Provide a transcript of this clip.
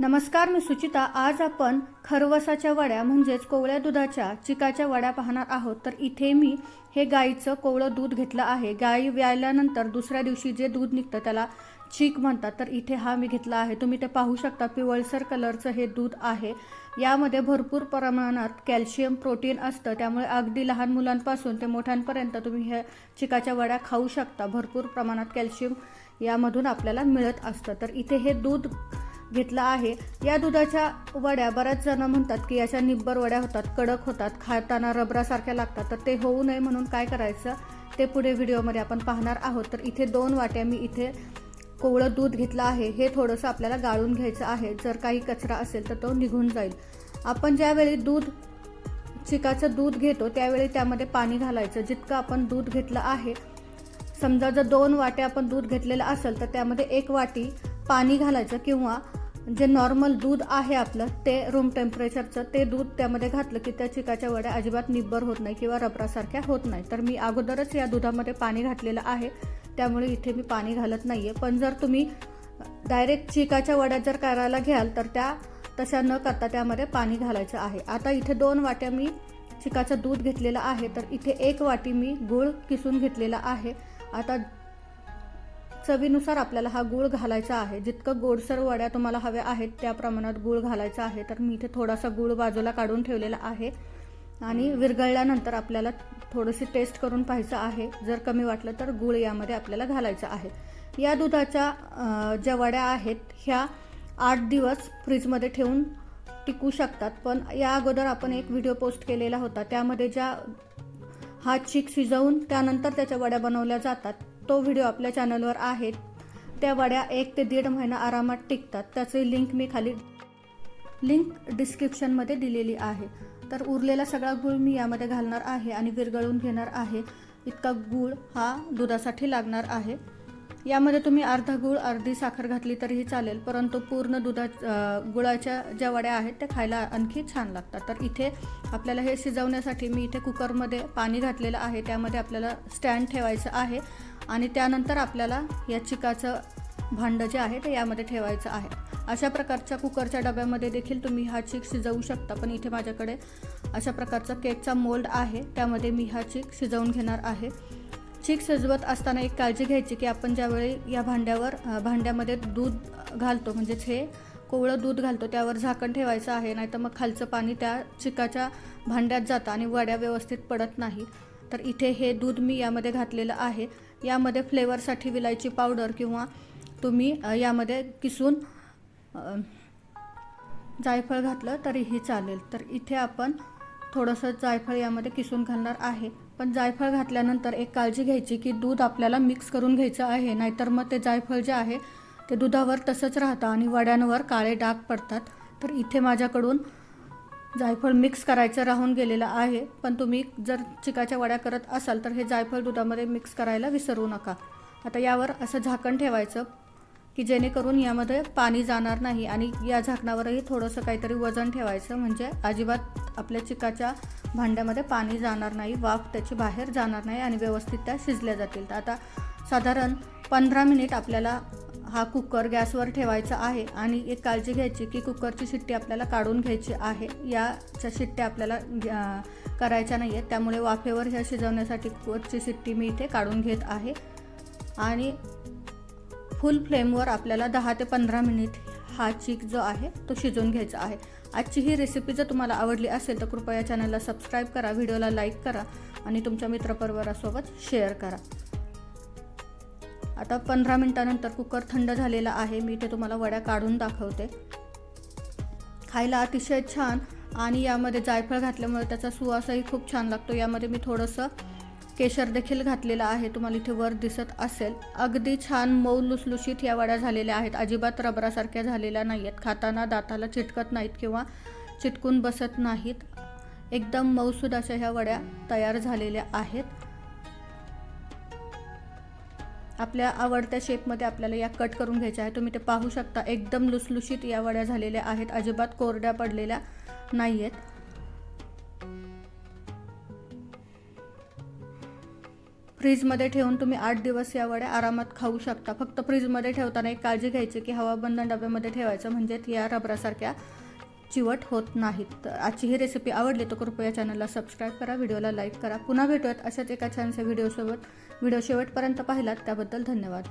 नमस्कार मी सुचिता. आज आपण खरवसाच्या वड्या म्हणजेच कोवळ्या दुधाच्या चिकाच्या वड्या पाहणार आहोत. तर इथे मी हे गाईचं कोवळं दूध घेतलं आहे. गाई व्यायल्यानंतर दुसऱ्या दिवशी जे दूध निघतं त्याला चीक म्हणतात. तर इथे हा मी घेतला आहे. तुम्ही ते पाहू शकता. पिवळसर कलरचं हे दूध आहे. यामध्ये भरपूर प्रमाणात कॅल्शियम प्रोटीन असतं. त्यामुळे अगदी लहान मुलांपासून ते मोठ्यांपर्यंत तुम्ही हे चिकाच्या वड्या खाऊ शकता. भरपूर प्रमाणात कॅल्शियम यामधून आपल्याला मिळत असतं. तर इथे हे दूध घेतलं आहे. या दुधाच्या वड्या बऱ्याच जण म्हणतात की याच्या निब्बर वड्या होतात कडक होतात खाताना रबरासारख्या लागतात. तर ते होऊ नये म्हणून काय करायचं? ते पुढे व्हिडिओमध्ये आपण पाहणार आहोत. तर इथे दोन वाट्या मी इथे कोवळं दूध घेतलं आहे. हे थोडंसं आपल्याला गाळून घ्यायचं आहे. जर काही कचरा असेल तर तो निघून जाईल. आपण ज्यावेळी दूध चिकाचं दूध घेतो त्यावेळी त्यामध्ये पाणी घालायचं. जितकं आपण दूध घेतलं आहे समजा जर दोन वाट्या आपण दूध घेतलेलं असेल तर त्यामध्ये एक वाटी पाणी घालायचं किंवा जे नॉर्मल दूध आहे आपलं ते रूम टेम्परेचरचं ते दूध त्यामध्ये घातलं की त्या चिकाच्या वड्या अजिबात निब्बर होत नाही किंवा रबरासारख्या होत नाही. तर मी अगोदरच या दुधामध्ये पाणी घातलेलं आहे. त्यामुळे इथे मी पाणी घालत नाही आहे पण जर तुम्ही डायरेक्ट चिकाच्या वड्या जर करायला घ्याल तर त्या तशा न करता त्यामध्ये पाणी घालायचं आहे. आता इथे दोन वाट्या मी चिकाचं दूध घेतलेलं आहे. तर इथे एक वाटी मी गूळ किसून घेतलेला आहे. आता चवीनुसार आपल्याला हा गूळ घालायचा आहे. जितकं गोडसर वड्या तुम्हाला हव्या आहेत त्या प्रमाणात गूळ घालायचा आहे. तर मी इथे थोडासा गूळ बाजूला काढून ठेवलेला आहे. आणि विरघळल्यानंतर आपल्याला थोडीशी टेस्ट करून पाहायचं आहे. जर कमी वाटलं तर गूळ यामध्ये आपल्याला घालायचं आहे. या दुधाच्या ज्या वड्या आहेत ह्या आठ दिवस फ्रीजमध्ये ठेवून टिकू शकतात. पण या अगोदर आपण एक व्हिडिओ पोस्ट केलेला होता. त्यामध्ये ज्या हा चीक शिजवून त्यानंतर त्याच्या वड्या बनवल्या जातात. तो व्हिडिओ आपल्या चॅनलवर आहे त्या वड्या एक ते दीड महिना आरामात टिकतात. त्याची लिंक मी खाली लिंक डिस्क्रिप्शनमध्ये दिलेली आहे. तर उरलेला सगळा गूळ मी यामध्ये घालणार आहे आणि विरघळून घेणार आहे. इतका गूळ हा दुधासाठी लागणार आहे. यामध्ये तुम्ही अर्धा गूळ अर्धी साखर घातली तरीही चालेल परंतु पूर्ण दुधा गुळाच्या ज्या वड्या आहेत त्या खायला आणखी छान लागतात. तर इथे आपल्याला हे शिजवण्यासाठी मी इथे कुकरमध्ये पाणी घातलेलं आहे. त्यामध्ये आपल्याला स्टँड ठेवायचं आहे. आणि त्यानंतर आपल्याला या चिकाचं भांडं जे आहे ते यामध्ये ठेवायचं आहे. अशा प्रकारच्या कुकरच्या डब्यामध्ये देखील तुम्ही हा चीक शिजवू शकता पण इथे माझ्याकडे अशा प्रकारचा केकचा मोल्ड आहे त्यामध्ये मी हा चीक शिजवून घेणार आहे. चीक शिजवत असताना एक काळजी घ्यायची की आपण ज्यावेळी या भांड्यावर भांड्यामध्ये दूध घालतो म्हणजेच हे कोवळं दूध घालतो त्यावर झाकण ठेवायचं आहे नाहीतर मग खालचं पाणी त्या चिकाच्या भांड्यात जातं आणि वड्या व्यवस्थित पडत नाही. तर इथे हे दूध मी यामध्ये घातलेलं आहे. यामध्ये फ्लेवरसाठी विलायची पावडर किंवा तुम्ही यामध्ये किसून जायफळ घातलं तरीही चालेल. तर इथे आपण थोडंसं जायफळ यामध्ये किसून घालणार आहे. पण जायफळ घातल्यानंतर एक काळजी घ्यायची की दूध आपल्याला मिक्स करून घ्यायचं आहे. नाहीतर मग ते जायफळ जे आहे ते दुधावर तसंच राहतं आणि वड्यांवर काळे डाग पडतात. तर इथे माझ्याकडून जायफळ मिक्स करायचं राहून गेलेलं आहे. पण तुम्ही जर चिकाच्या वड्या करत असाल तर हे जायफळ दुधामध्ये मिक्स करायला विसरू नका. आता यावर असं झाकण ठेवायचं की जेणेकरून यामध्ये पाणी जाणार नाही आणि या झाकणावरही थोडंसं काहीतरी वजन ठेवायचं. म्हणजे अजिबात आपल्या चिकाच्या भांड्यामध्ये पाणी जाणार नाही वाफ त्याची बाहेर जाणार नाही आणि व्यवस्थित त्या शिजल्या जातील. तर आता साधारण पंधरा मिनिट आपल्याला हा कुकर गॅसवर ठेवायचा आहे आणि एक काळजी घ्यायची की कुकरची शिट्टी आपल्याला काढून घ्यायची आहे. याच्या शिट्ट्या आपल्याला करायच्या नाही आहेत त्यामुळे वाफेवर ह्या शिजवण्यासाठी कुकरची शिट्टी मी इथे काढून घेत आहे. आणि फुल फ्लेमवर आपल्याला दहा ते पंधरा मिनिट हा चीक जो आहे तो शिजवून घ्यायचा आहे. आजची ही रेसिपी जर तुम्हाला आवडली असेल तर कृपया चॅनलला सबस्क्राईब करा व्हिडिओला लाईक करा आणि तुमच्या मित्रपरिवारासोबत शेअर करा. आता पंधरा मिनटानंतर कुकर थंड झालेला आहे. मी इथे तुम्हाला वड्या काढून दाखवते. खायला अतिशय छान आणि यामध्ये जायफळ घातल्यामुळे त्याचा सुवासही खूप छान लागतो. यामध्ये मी थोडंसं केशर देखील घातलेलं आहे. तुम्हाला इथे वर दिसत असेल. अगदी छान मऊ लुसलुशीत या वड्या झालेल्या आहेत. अजिबात रबरासारख्या झालेल्या नाही आहेत खाताना दाताला चिटकत नाहीत किंवा चिटकून बसत नाहीत. एकदम मऊसूद अशा ह्या वड्या तयार झालेल्या आहेत. आपल्या आवडत्या शेपमध्ये आपल्याला या कट करून घ्यायच्या आहे तुम्ही ते पाहू शकता एकदम लुसलुशीत या वड्या झालेल्या आहेत. अजिबात कोरड्या पडलेल्या नाही आहेत फ्रीजमध्ये ठेवून तुम्ही आठ दिवस या वड्या आरामात खाऊ शकता. फक्त फ्रीजमध्ये ठेवताना एक काळजी घ्यायची की हवाबंद डब्यामध्ये ठेवायचं म्हणजे या रबरासारख्या चिवट होत नाहीत. तर आजची ही रेसिपी आवडली तर कृपया चॅनलला सबस्क्राईब करा व्हिडिओला लाईक करा. पुन्हा भेटूयात अशाच एका छानशा व्हिडिओसोबत व्हिडिओ शेवटपर्यंत पाहिलात त्याबद्दल धन्यवाद.